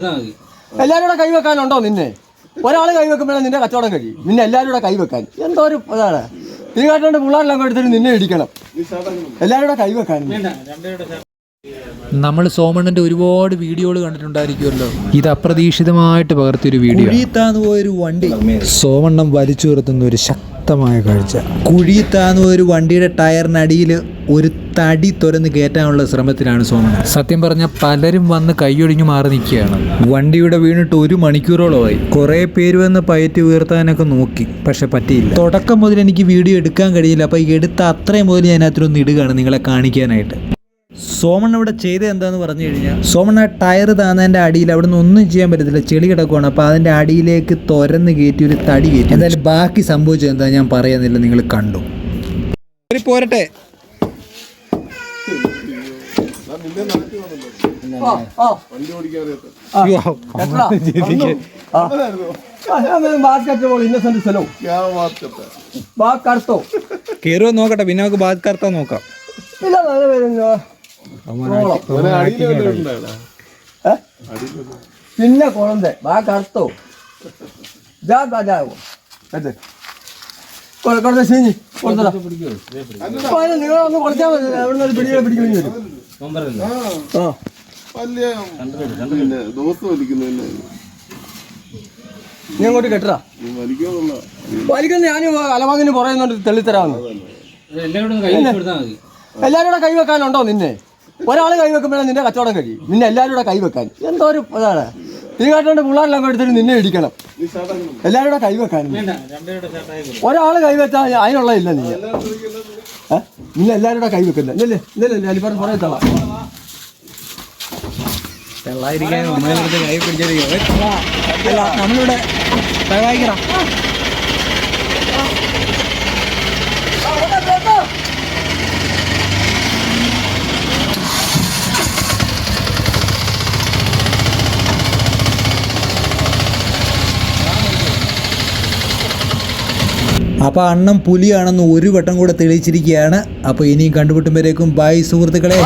എല്ലാവരും കൂടെ കൈവെക്കാനുണ്ടോ നിന്നെ? ഒരാൾ കൈവെക്കുമ്പോഴേ നിന്റെ കച്ചവടം കഴിയും നിന്നെ എല്ലാവരും കൂടെ കൈവെക്കാൻ. എന്തോ ഒരു ഇതാണ്. നീ കാട്ടുകൊണ്ട് പിള്ളേരെല്ലാം കൊടുത്തിട്ട് എടുത്തിട്ട് നിന്നെ ഇടിക്കണം. എല്ലാവരും കൂടെ കൈവെക്കാൻ. നമ്മൾ സോമണ്ണന്റെ ഒരുപാട് വീഡിയോകൾ കണ്ടിട്ടുണ്ടായിരിക്കുമല്ലോ. ഇത് അപ്രതീക്ഷിതമായിട്ട് പകർത്തിയൊരു വീഡിയോ. കുഴിത്താന്ന് പോയൊരു വണ്ടി. സോമണ്ണം വലിച്ചു നിർത്തുന്ന ഒരു ശക്തമായ കാഴ്ച. കുഴിത്താന്ന് പോയൊരു വണ്ടിയുടെ ടയറിനടിയിൽ ഒരു തടി തുറന്ന് കയറ്റാനുള്ള ശ്രമത്തിലാണ് സോമൻ സത്യം പറഞ്ഞ പലരും വന്ന് കൈയൊഴിഞ്ഞു മാറി നിൽക്കുകയാണ്. വണ്ടിയുടെ വീണിട്ട് ഒരു മണിക്കൂറോളമായി. കുറേ പേര് വന്ന് പയറ്റി ഉയർത്താനൊക്കെ നോക്കി പക്ഷെ പറ്റിയില്ല. തുടക്കം മുതൽ എനിക്ക് വീഡിയോ എടുക്കാൻ കഴിയില്ല അപ്പോൾ എടുത്ത അത്രയും മുതൽ ഞാൻ അതിനകത്തൊന്ന് ഇടുകയാണ് നിങ്ങളെ കാണിക്കാനായിട്ട്. സോമൺ അവിടെ ചെയ്തത് എന്താന്ന് പറഞ്ഞു കഴിഞ്ഞാൽ ആ ടയർ താന്നതിന്റെ അടിയിൽ അവിടെ നിന്ന് ഒന്നും ചെയ്യാൻ പറ്റത്തില്ല ചെളി കിടക്കുവാണ്. അപ്പോൾ അതിന്റെ അടിയിലേക്ക് തുരന്ന് കയറ്റി ഒരു തടി കയറ്റി. എന്തായാലും ബാക്കി സംഭവിച്ചത് എന്താ ഞാൻ പറയുന്നില്ല നിങ്ങൾ കണ്ടു. പോരട്ടെ. നോക്കട്ടെ പിന്നെ നമുക്ക് ബാത് കർത്താൻ നോക്കാം? പിന്നെ കുഴന്ത ബാ കറുത്തോ ജാ ബാ ജാവോ അതെ കൊടുത്ത ശീഞ്ഞി കൊടുത്തടാ നിങ്ങളൊന്ന് കൊടുത്താൽ മതി അവിടെ നിന്ന് പിടിക്കാൻ പിടിക്കേണ്ടി വരും ആ. വലിയ പിന്നെ ദോശ വലിക്കുന്നതന്നെ. നീ അങ്ങോട്ട് കെട്ടറാ വലിക്കാന്നുള്ള വലിക്കുന്ന ഞാൻ അലവാങ്ങിന് പറയുന്നുണ്ട് തെളിത്തരാന്ന് എല്ലാവരും കൂടെ കൈവെക്കാനുണ്ടോ നിന്നെ? ഒരാൾ കൈവെക്കുമ്പോഴേ നിന്റെ കച്ചവടം കഴിയും. നിന്നെ എല്ലാവരും കൂടെ കൈവെക്കാൻ എന്തോ ഒരു ഇതാണ്. നീ കാട്ടുകൊണ്ട് പിള്ളേരെല്ലാം എടുത്തിട്ട് നിന്നെ ഇടിക്കണം. എല്ലാവരും കൂടെ കൈവെക്കാൻ ഒരാൾ കൈവെച്ചാൽ അതിനുള്ള ഇല്ല നീ. ഏ? നീ എല്ലാവരും കൂടെ കൈവെക്കില്ല ഇല്ലല്ലേ ഇല്ലല്ലേ അലിപ്പറ പറയത്തള്ള നമ്മളിവിടെ സഹായിക്കണം അപ്പോൾ അണ്ണം പുലിയാണെന്ന് ഒരു വട്ടം കൂടെ തെളിയിച്ചിരിക്കുകയാണ്. അപ്പോൾ ഇനിയും കണ്ടുപിട്ടുമ്പോഴേക്കും ബൈ സുഹൃത്തുക്കളെ.